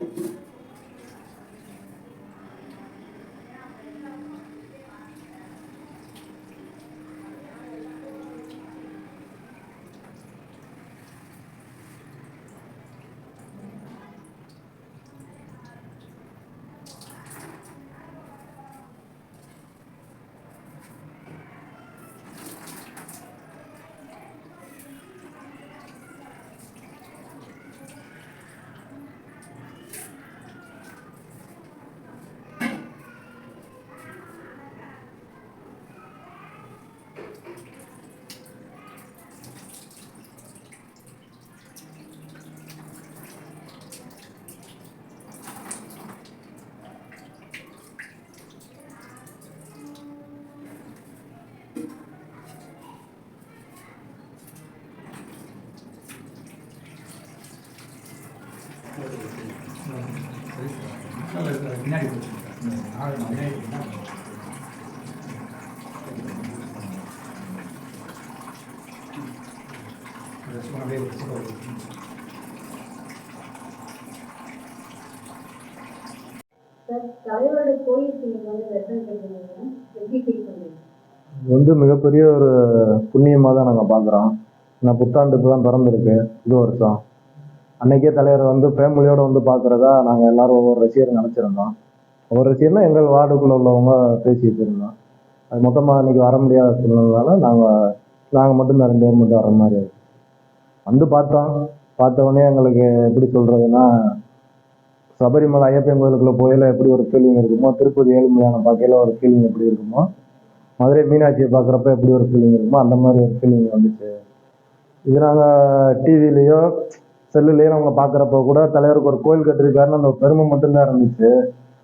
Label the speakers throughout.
Speaker 1: Thank you. வந்து
Speaker 2: வந்து மிகப்பெரிய ஒரு புண்ணியமாக தான் நாங்கள் பார்க்குறோம். நான் புத்தாண்டு இப்போ தான் பிறந்திருக்கு. இது வருஷம். அன்னைக்கே தலைவர் வந்து ஃபேமிலியோடு வந்து பார்க்குறதா நாங்கள் எல்லாரும் ஒவ்வொரு ரசிகரும் நினச்சிருந்தோம். ஒவ்வொரு ரசிகர்னா எங்கள் வார்டுக்குள்ளே உள்ளவங்க பேசிட்டு இருந்தோம். அது மொத்தமாக அன்னைக்கு வர முடியாத சூழ்நிலைனால நாங்கள் நாங்கள் மட்டும் ரெண்டு பேர் மட்டும் வர மாதிரி வந்து பார்த்தோம். பார்த்த உடனே எங்களுக்கு எப்படி சொல்கிறதுன்னா சபரிமலை ஐயப்பன் கோயிலுக்குள்ளே போயில எப்படி ஒரு ஃபீலிங் இருக்குமோ திருப்பதி ஏழுமலையான பார்க்கையில ஒரு ஃபீலிங் எப்படி இருக்குமோ மதுரை மீனாட்சியை பார்க்குறப்ப எப்படி ஒரு ஃபீலிங் இருக்குமோ அந்த மாதிரி ஒரு ஃபீலிங் வந்துச்சு. இது நாங்கள் டிவிலேயோ செல்லுலேயே நம்ம பார்க்குறப்ப கூட தலைவருக்கு ஒரு கோயில் கட்டிருக்காருன்னு அந்த பெருமை மட்டும்தான் இருந்துச்சு.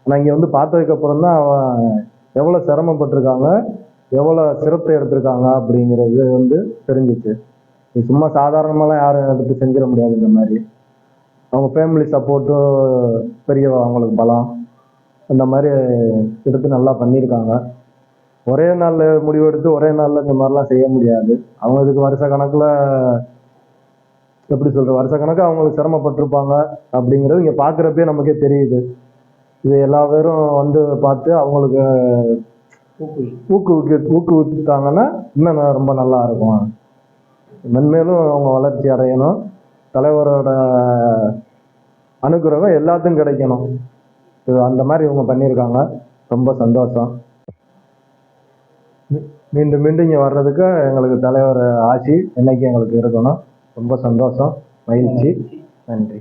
Speaker 2: ஆனால் இங்கே வந்து பார்த்ததுக்கப்புறம் தான் அவன் எவ்வளோ சிரமப்பட்டிருக்காங்க எவ்வளோ சிரத்தை எடுத்திருக்காங்க அப்படிங்கிறது வந்து தெரிஞ்சிச்சு. சும்மா சாதாரணமாலாம் யாரும் எடுத்து செஞ்சிட முடியாது இந்த மாதிரி. அவங்க ஃபேமிலி சப்போர்ட்டும் பெரிய அவங்களுக்கு பலம் அந்த மாதிரி எடுத்து நல்லா பண்ணியிருக்காங்க. ஒரே நாளில் முடிவெடுத்து ஒரே நாளில் இந்த மாதிரிலாம் செய்ய முடியாது. அவங்க இதுக்கு வருஷ கணக்கில் எப்படி சொல்ற வருஷ கணக்கு அவங்களுக்கு சிரமப்பட்டிருப்பாங்க அப்படிங்கிறது இங்கே பார்க்குறப்பே நமக்கே தெரியுது. இது எல்லா பேரும் வந்து பார்த்து அவங்களுக்கு ஊக்குவிக்க ஊக்குவித்தாங்கன்னா இன்னும் ரொம்ப நல்லா இருக்கும். மென்மேலும் அவங்க வளர்ச்சி அடையணும். தலைவரோட அனுகிரகம் எல்லாத்துக்கும் கிடைக்கணும். அந்த மாதிரி இவங்க பண்ணியிருக்காங்க. ரொம்ப சந்தோஷம். மீண்டும் மீண்டும் இங்கே வர்றதுக்கு எங்களுக்கு தலைவர் ஆசி என்னைக்கு எங்களுக்கு இருக்கணும். ரொம்ப சந்தோஷம் மகிழ்ச்சி. நன்றி.